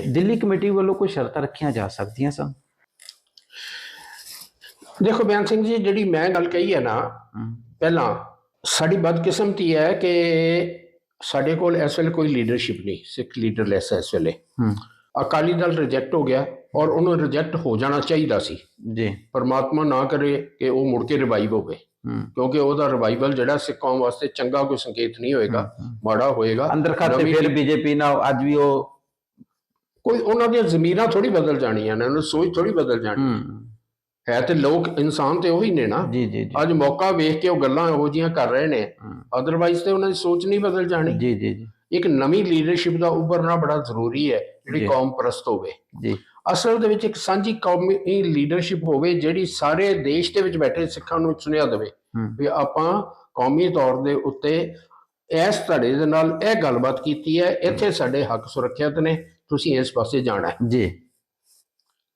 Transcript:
Delhi committee ਵੱਲੋਂ ਕੋਈ ਸ਼ਰਤਾਂ ਰੱਖੀਆਂ ਜਾ ਸਕਦੀਆਂ ਸਨ? ਦੇਖੋ ਬਿਆਨ ਸਿੰਘ ਜੀ ਜਿਹੜੀ ਮੈਂ ਗੱਲ ਕਹੀ ਹੈ ਨਾ ਪਹਿਲਾਂ ਸਾਡੀ ਬਦਕਿਸਮਤੀ ਹੈ ਕਿ ਸਾਡੇ ਕੋਲ ਇਸ ਵੇਲੇ ਕੋਈ ਲੀਡਰਸ਼ਿਪ ਨਹੀਂ ਸਿੱਖ ਲੀਡਰਲੈਸ ਹੈ ਇਸ ਵੇਲੇ। ਅਕਾਲੀ ਦਲ ਰਿਜੈਕਟ ਹੋ ਗਿਆ ਔਰ ਉਹਨੂੰ ਰਿਜੈਕਟ ਹੋ ਜਾਣਾ ਚਾਹੀਦਾ ਸੀ। ਜੀ। ਪਰਮਾਤਮਾ ਨਾ ਕਰੇ ਕਿ ਉਹ ਮੁੜ ਕੇ ਰਿਵਾਈਵ ਹੋਵੇ। ਕਿਉਂਕਿ ਉਹਦਾ ਰਿਵਾਈਵਲ ਜਿਹੜਾ ਸਿੱਖ ਕੌਮ ਵਾਸਤੇ ਚੰਗਾ ਕੋਈ ਸੰਕੇਤ ਨਹੀਂ ਹੋਏਗਾ ਮਾੜਾ ਹੋਏਗਾ। ਅੰਦਰ ਖਾਤੇ ਫਿਰ ਬੀਜੇਪੀ ਨਾਲ ਅੱਜ ਵੀ ਉਹ ਕੋਈ ਉਹਨਾਂ ਦੀਆਂ ਜ਼ਮੀਰਾਂ ਥੋੜੀ ਬਦਲ ਜਾਣੀਆਂ ਨੇ ਉਹਨਾਂ ਦੀ ਸੋਚ ਥੋੜੀ ਬਦਲ ਜਾਣੀ। ਹੈ। ਤੇ ਲੋਕ ਇਨਸਾਨ ਤੇ ਉਹੀ ਨੇ ਨਾ। ਜੀ ਜੀ ਅੱਜ ਮੌਕਾ ਵੇਖ ਕੇ ਉਹ ਗੱਲਾਂ ਇਹੋ ਜੀਆਂ ਕਰ ਰਹੇ ਨੇ। ਅਦਰਵਾਈਜ਼ ਤੇ ਉਹਨਾਂ ਦੀ ਸੋਚ ਨਹੀਂ ਬਦਲ ਜਾਣੀ। ਜੀ ਜੀ ਜੀ। ਇੱਕ ਨਵੀਂ ਲੀਡਰਸ਼ਿਪ ਦਾ ਉੱਭਰਨਾ ਬੜਾ ਜ਼ਰੂਰੀ ਹੈ। ਜਿਹੜੀ ਕੌਮ ਪ੍ਰਸਤ ਹੋਵੇ। ਜੀ। ਅਸਲ ਦੇ ਵਿੱਚ ਇੱਕ ਸਾਂਝੀ ਕੌਮੀ ਲੀਡਰਸ਼ਿਪ ਹੋਵੇ ਜਿਹੜੀ ਸਾਰੇ ਦੇਸ਼ ਦੇ ਵਿੱਚ ਬੈਠੇ ਸਿੱਖਾਂ ਨੂੰ ਸੁਨੇਹਾ ਦੇਵੇ। ਵੀ ਆਪਾਂ ਕੌਮੀ ਤੌਰ ਦੇ ਉੱਤੇ ਇਸ ਧੜੇ ਦੇ ਨਾਲ ਇਹ ਗੱਲਬਾਤ ਕੀਤੀ ਹੈ, ਇੱਥੇ ਸਾਡੇ ਹੱਕ ਸੁਰੱਖਿਅਤ ਨੇ, ਤੁਸੀਂ ਇਸ ਪਾਸੇ ਜਾਣਾ ਹੈ। ਜੀ।